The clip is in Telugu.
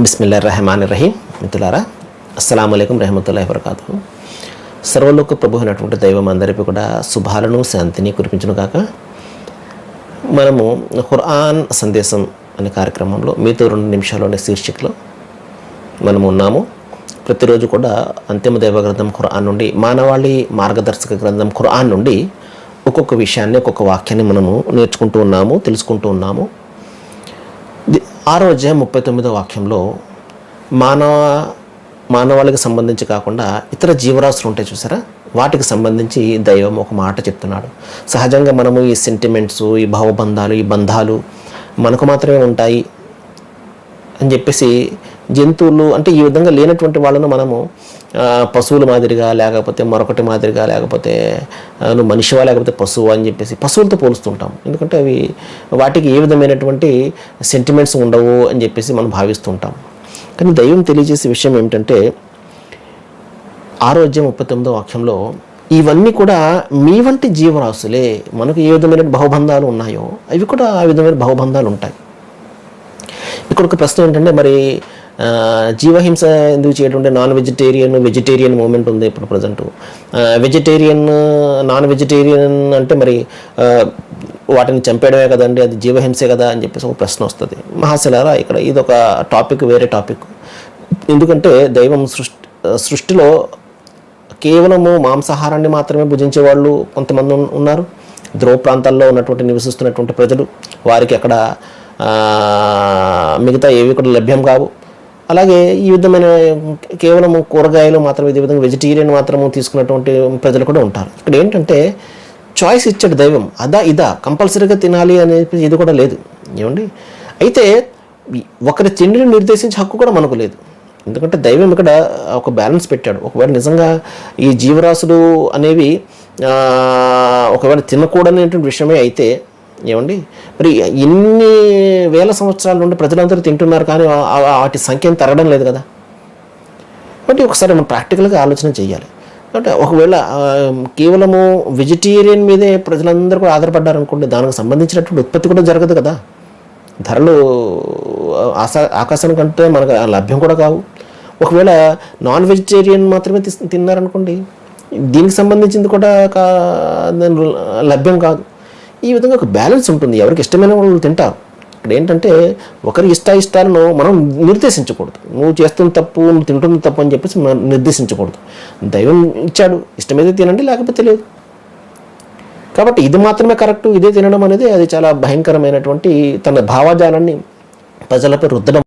బిస్మిల్లా రహమాన్ రహీం మిత్రులారా అస్సలం అయికం రహమతుల్లా వరకాతు సర్వలోక ప్రభు అయినటువంటి దైవం అందరికీ కూడా శుభాలను శాంతిని కురిపించను కాక మనము ఖురాన్ సందేశం అనే కార్యక్రమంలో మీతో రెండు నిమిషాలనే శీర్షికలో మనము ఉన్నాము. ప్రతిరోజు కూడా అంతిమ దైవ గ్రంథం ఖురాన్ నుండి మానవాళి మార్గదర్శక గ్రంథం ఖురాన్ నుండి ఒక్కొక్క విషయాన్ని ఒక్కొక్క వాక్యాన్ని మనము నేర్చుకుంటూ ఉన్నాము తెలుసుకుంటూ ఉన్నాము. ఆరో అధ్యాయం ముప్పై తొమ్మిదో వాక్యంలో మానవ మానవాళికి సంబంధించి కాకుండా ఇతర జీవరాశులు ఉంటాయి చూసారా? వాటికి సంబంధించి దైవం ఒక మాట చెప్తున్నాడు. సహజంగా మనము ఈ సెంటిమెంట్స్ ఈ భావబంధాలు ఈ బంధాలు మనకు మాత్రమే ఉంటాయి. అని చెప్పేసి జంతువులు అంటే ఈ విధంగా లేనటువంటి వాళ్ళను మనము పశువుల మాదిరిగా లేకపోతే మరొకటి మాదిరిగా లేకపోతే నువ్వు మనిషివా లేకపోతే పశువు అని చెప్పేసి పశువులతో పోలుస్తుంటాం ఎందుకంటే అవి వాటికి ఏ విధమైనటువంటి సెంటిమెంట్స్ ఉండవు అని చెప్పేసి మనం భావిస్తుంటాం కానీ దైవం తెలియజేసే విషయం ఏమిటంటే ఆరోగ్యం ముప్పై తొమ్మిదో వాక్యంలో ఇవన్నీ కూడా మీ వంటి జీవరాశులే మనకు ఏ విధమైన బహుబంధాలు ఉన్నాయో అవి కూడా ఆ విధమైన బహుబంధాలు ఉంటాయి. ఇక్కడ ఒక ప్రశ్న ఏంటంటే మరి జీవహింస ఎందుకు చేయడం అంటే నాన్ వెజిటేరియన్ వెజిటేరియన్ మూమెంట్ ఉంది ఇప్పుడు ప్రజెంట్. వెజిటేరియన్ నాన్ వెజిటేరియన్ అంటే మరి వాటిని చంపేయడమే కదండి అది జీవహింసే కదా అని చెప్పేసి ఒక ప్రశ్న వస్తుంది. మహాశిలారా ఇక్కడ ఇది ఒక టాపిక్ వేరే టాపిక్. ఎందుకంటే దైవం సృష్టి సృష్టిలో కేవలము మాంసాహారాన్ని మాత్రమే భుజించే వాళ్ళు కొంతమంది ఉన్నారు. ధ్రువ ప్రాంతాల్లో ఉన్నటువంటి నివసిస్తున్నటువంటి ప్రజలు వారికి అక్కడ మిగతా ఏవి కూడా లభ్యం కావు. అలాగే ఈ విధమైన కేవలం కూరగాయలు మాత్రం ఈ విధంగా వెజిటేరియన్ మాత్రము తీసుకున్నటువంటి ప్రజలు కూడా ఉంటారు. ఇక్కడ ఏంటంటే చాయిస్ ఇచ్చాడు దైవం అదా ఇదా కంపల్సరీగా తినాలి అనేది ఇది కూడా లేదు. ఏమండి? అయితే ఒకరి తిండిని నిర్దేశించే హక్కు కూడా మనకు లేదు. ఎందుకంటే దైవం ఇక్కడ ఒక బ్యాలెన్స్ పెట్టాడు. ఒకవేళ నిజంగా ఈ జీవరాశులు అనేవి ఒకవేళ తినకూడనేటువంటి విషయమే అయితే ఏమండి? మరి ఇన్ని వేల సంవత్సరాల నుండి ప్రజలందరూ తింటున్నారు కానీ వాటి సంఖ్య తరగడం లేదు కదా? కాబట్టి ఒకసారి మనం ప్రాక్టికల్గా ఆలోచన చేయాలి. అంటే ఒకవేళ కేవలము వెజిటేరియన్ మీదే ప్రజలందరూ కూడా ఆధారపడ్డారు అనుకోండి దానికి సంబంధించినటువంటి ఉత్పత్తి కూడా జరగదు కదా? ధరలు ఆశా ఆకాశం కంటే మనకు లభ్యం కూడా కావు. ఒకవేళ నాన్ వెజిటేరియన్ మాత్రమే తిన్నారనుకోండి దీనికి సంబంధించింది కూడా కా దాని లభ్యం కాదు. ఈ విధంగా ఒక బ్యాలెన్స్ ఉంటుంది. ఎవరికి ఇష్టమైన వాళ్ళు తింటారు. ఇక్కడ ఏంటంటే ఒకరి ఇష్ట ఇష్టాలను మనం నిర్దేశించకూడదు. నువ్వు చేస్తున్న తప్పు నువ్వు తింటున్న తప్పు అని చెప్పేసి మనం నిర్దేశించకూడదు. దైవం ఇచ్చాడు. ఇష్టమైతే తినండి లేకపోతే లేదు. కాబట్టి ఇది మాత్రమే కరెక్ట్. ఇదే తినడం అనేది అది చాలా భయంకరమైనటువంటి తన భావజాలాన్ని ప్రజలపై రుద్దడం.